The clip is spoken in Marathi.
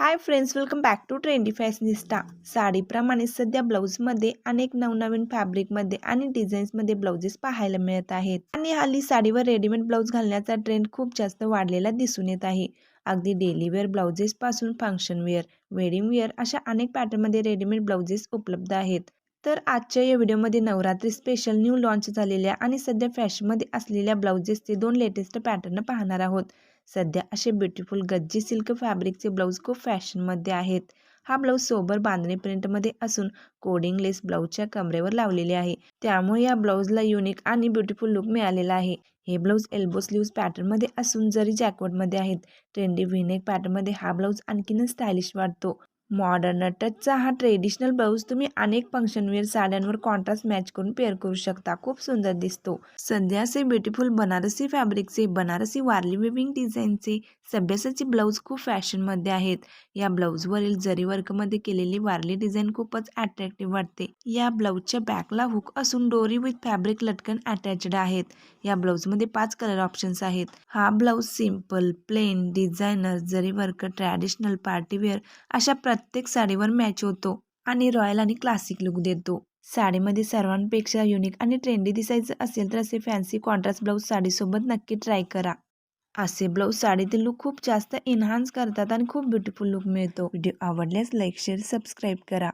Hi friends welcome back to trendy fashionista साडीप्रमाणे सध्या ब्लाऊजमध्ये अनेक नवनवीन फॅब्रिकमध्ये आणि डिझाईन्समध्ये ब्लाउजेस पाहायला मिळत आहेत. आणि हल्ली साडीवर रेडीमेड ब्लाऊज घालण्याचा ट्रेंड खूप जास्त वाढलेला दिसून येत आहे. अगदी डेली वेअर ब्लाउजेसपासून फंक्शन वेअर वेडिंग वेअर अशा अनेक पॅटर्नमध्ये रेडीमेड ब्लाउजेस उपलब्ध आहेत. तर आजच्या या व्हिडिओमध्ये नवरात्री स्पेशल न्यू लॉन्च झालेल्या आणि सध्या फॅशनमध्ये असलेल्या ब्लाउजेसचे दोन लेटेस्ट पॅटर्न पाहणार आहोत. सध्या असे ब्युटिफुल गज्जी सिल्क फॅब्रिकचे ब्लाऊज खूप फॅशनमध्ये आहेत. हा ब्लाऊज सोबर बांधणी प्रिंटमध्ये असून कोडिंग लेस ब्लाऊजच्या कमरेवर लावलेले आहे. त्यामुळे या ब्लाऊजला युनिक आणि ब्युटिफुल लुक मिळालेला आहे. हे ब्लाऊज एल्बो स्लीव्ज पॅटर्नमध्ये असून जरी जॅकवटमध्ये आहेत ट्रेंडी व्हिनेक पॅटर्नमध्ये हा ब्लाऊज आणखीनच स्टायलिश वाटतो. मॉडर्न टचचा हा ट्रेडिशनल ब्लाऊज तुम्ही अनेक फंक्शनवेअर साड्यांवर कॉन्ट्रास्ट मॅच करून पेअर करू शकता. खूप सुंदर दिसतो. सध्या असे ब्युटिफुल बनारसी फॅब्रिकचे बनारसी वारली वेविंग डिझाईनचे सभ्यासाचे ब्लाऊज खूप फॅशनमध्ये आहेत. या ब्लाऊजवरील जरी वर्कमध्ये केलेली वारली डिझाईन खूपच अट्रॅक्टिव्ह वाटते. या ब्लाऊजच्या बॅकला हुक असून डोरी विथ फॅब्रिक लटकन अटॅचड आहेत. या ब्लाऊजमध्ये पाच कलर ऑप्शन्स आहेत. हा blouse simple plain designer zari work traditional party wear अशा प्रत्येक प्रत्येक साडीवर मॅच होतो आणि रॉयल आणि क्लासिक लुक देतो. साडीमध्ये सर्वांपेक्षा युनिक आणि ट्रेंडी दिसायचं असेल तर असे फॅन्सी कॉन्ट्रास्ट ब्लाऊज साडीसोबत नक्की ट्राय करा. असे ब्लाऊज साडीतील लुक खूप जास्त एन्हान्स करतात आणि खूप ब्युटिफुल लुक मिळतो. व्हिडिओ आवडल्यास लाईक शेअर सबस्क्राईब करा.